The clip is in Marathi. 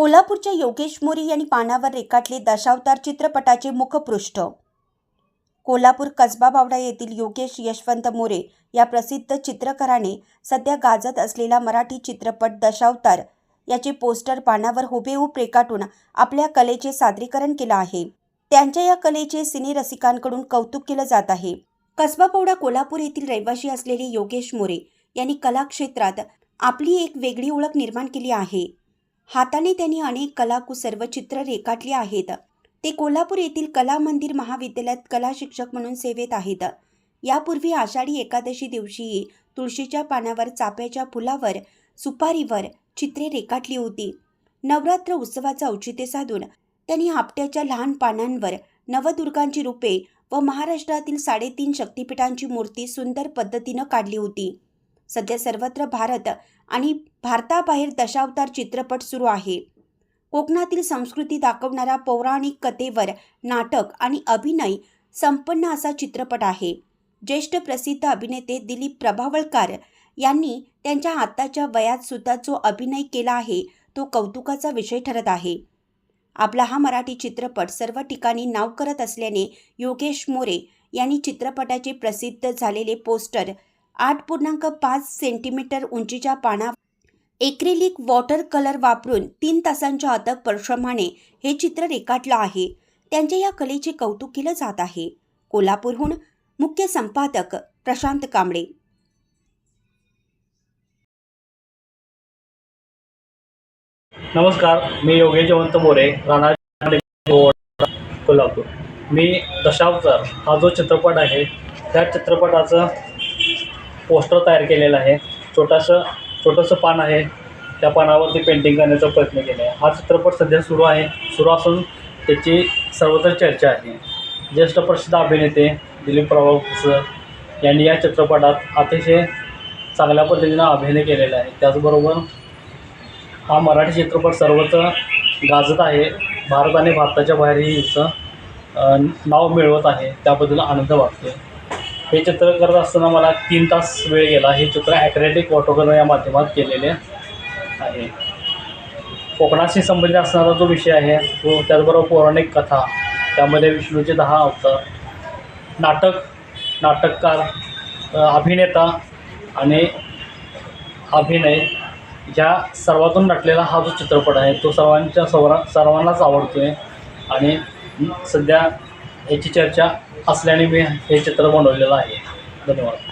कोल्हापूरच्या योगेश मोरे यांनी पानावर रेखाटले दशावतार चित्रपटाचे मुखपृष्ठ. कोल्हापूर कसबा बावडा येथील योगेश यशवंत मोरे या प्रसिद्ध चित्रकाराने सध्या गाजत असलेला मराठी चित्रपट दशावतार याचे पोस्टर पानावर हुबेहूब रेखाटून आपल्या कलेचे सादरीकरण केलं आहे. त्यांच्या या कलेचे सिने रसिकांकडून कौतुक केलं जात आहे. कसबा पौडा कोल्हापूर येथील रहिवासी असलेले योगेश मोरे यांनी कलाक्षेत्रात आपली एक वेगळी ओळख निर्माण केली आहे. हाताने त्यांनी अनेक कलाकुसर्व चित्र रेखाटली आहेत. ते कोल्हापूर येथील कला मंदिर महाविद्यालयात कला शिक्षक म्हणून सेवेत आहेत. यापूर्वी आषाढी एकादशी दिवशीही तुळशीच्या पानावर चाफ्याच्या फुलावर सुपारीवर चित्रे रेखाटली होती. नवरात्र उत्सवाचं औचित्य साधून त्यांनी आपट्याच्या लहान पानांवर नवदुर्गांची रूपे व महाराष्ट्रातील साडेतीन शक्तिपीठांची मूर्ती सुंदर पद्धतीनं काढली होती. सध्या सर्वत्र भारत आणि भारताबाहेर दशावतार चित्रपट सुरू आहे. कोकणातील संस्कृती दाखवणारा पौराणिक कथेवर नाटक आणि अभिनय संपन्न असा चित्रपट आहे. ज्येष्ठ प्रसिद्ध अभिनेते दिलीप प्रभावळकर यांनी त्यांच्या आत्ताच्या वयात सुद्धा जो अभिनय केला आहे तो कौतुकाचा विषय ठरत आहे. आपला हा मराठी चित्रपट सर्व ठिकाणी नाव करत असल्याने योगेश मोरे यांनी चित्रपटाचे प्रसिद्ध झालेले पोस्टर आठ पूर्णांक पाच सेंटीमीटर उंचीच्या पाना एक्रिलिक वॉटर कलर वापरून तीन तासांच्या अथक परिश्रमाने हे चित्र रेखाटलं आहे. त्यांच्या या कलेचे कौतुक केलं जात आहे. कोल्हापूरहून मुख्य संपादक प्रशांत कांबळे. नमस्कार मी योगेश जयवंत मोरे राणा कोल्हापूर. मी दशावतार हा जो चित्रपट आहे त्या चित्रपटाचं पोस्टर तयार केलेलं आहे. छोटंसं छोटंसं पान आहे. त्या पानावरती पेंटिंग करण्याचा प्रयत्न केला आहे हा चित्रपट सध्या सुरू आहे. सुरू असून त्याची सर्वत्र चर्चा आहे. ज्येष्ठ प्रसिद्ध अभिनेते दिलीप प्रभाव सर यांनी या चित्रपटात अतिशय चांगल्या पद्धतीनं अभिनय केलेला आहे. त्याचबरोबर हा मराठी चित्रपट सर्वत्र गाजत आहे. भारत आणि भारताच्या बाहेरही हिचं नाव मिळवत आहे. त्याबद्दल आनंद वाटतो हे चित्र करत असताना मला तीन तास वेळ गेला. हे चित्र ॲक्रेटिक ऑटोकलर या माध्यमात केलेले आहे. कोकणाशी संबंधित असणारा जो विषय आहे तो त्याचबरोबर पौराणिक कथा त्यामध्ये विष्णूचे दहा अवतार नाटक नाटककार अभिनेता आणि अभिनय ह्या सर्वातून नटलेला हा जो चित्रपट आहे तो सर्वांच्या सर्वांनाच आवडतो आहे आणि सध्या याची चर्चा असल्याने मी हे चित्र बनवलेलं आहे. धन्यवाद.